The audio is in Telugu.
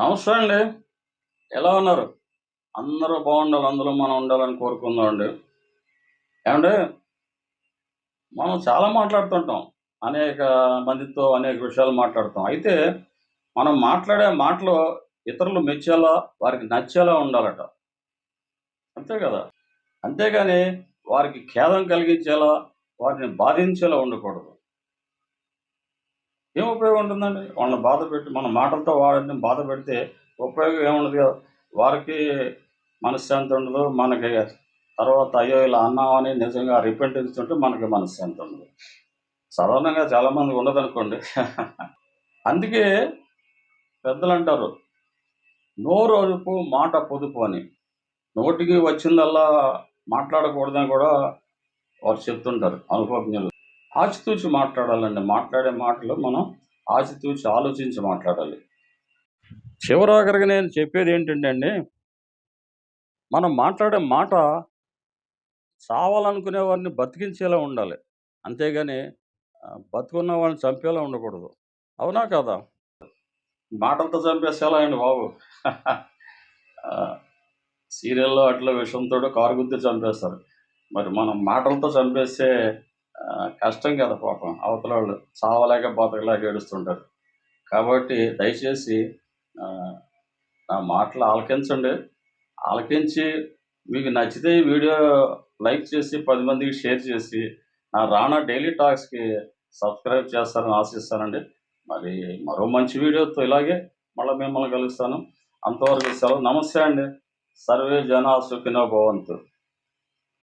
నమస్తే అండి. ఎలా ఉన్నారు? అందరూ బాగుండాలి అందులో మనం ఉండాలని కోరుకుందాం అండి ఏమంటే మనం చాలా మాట్లాడుతుంటాం. అనేక మందితో అనేక విషయాలు మాట్లాడుతాం. అయితే మనం మాట్లాడే మాటలు ఇతరులు మెచ్చేలా వారికి నచ్చేలా ఉండాలట. అంతే కదా? అంతేగాని వారికి ఖేదం కలిగించేలా వారిని బాధించేలా ఉండకూడదు. ఏం ఉపయోగం ఉంటుందండి? వాళ్ళని బాధ పెట్టి మన మాటలతో వాళ్ళని బాధ పెడితే ఉపయోగం ఏముండదు కదా? వారికి మనశ్శాంతి ఉండదు మనకి తర్వాత అయ్యో ఇలా అన్నామని నిజంగా రిపెంటెన్స్ ఉంటే మనకి మనశ్శాంతి ఉండదు. సాధారణంగా చాలామంది ఉండదు అనుకోండి అందుకే పెద్దలు అంటారు నోరు అదుపు మాట పొదుపు అని. నోటికి వచ్చిందల్లా మాట్లాడకూడదని కూడా వారు చెప్తుంటారు అనుభవజ్ఞులు. ఆచితూచి మాట్లాడాలండి. మాట్లాడే మాటలు మనం ఆచితూచి ఆలోచించి మాట్లాడాలి. చివరాఖరికి నేను చెప్పేది ఏంటంటే అండి? మనం మాట్లాడే మాట చావాలనుకునే వారిని బతికించేలా ఉండాలి. అంతేగాని బతుకున్న వాళ్ళని చంపేలా ఉండకూడదు. అవునా కదా? మాటలతో చంపేసేలా అండి బాబు. సీరియల్లో అట్లా విషంతో కారు గుద్ది చంపేస్తారు. మరి మనం మాటలతో చంపేస్తే కష్టం కదా పాపం. అవతల వాళ్ళు చావలేక బతకలేక ఏడుస్తుంటారు. కాబట్టి దయచేసి నా మాటలు ఆలకించండి. ఆలకించి మీకు నచ్చితే ఈ వీడియో లైక్ చేసి పది మందికి షేర్ చేసి నా రానా డైలీ టాక్స్కి సబ్స్క్రైబ్ చేస్తారని ఆశిస్తానండి. మరి మరో మంచి వీడియోతో ఇలాగే మళ్ళీ మిమ్మల్ని కలుస్తాను. అంతవరకు సెలవు. నమస్తే అండి. సర్వే జన సుఖినో భవంతు.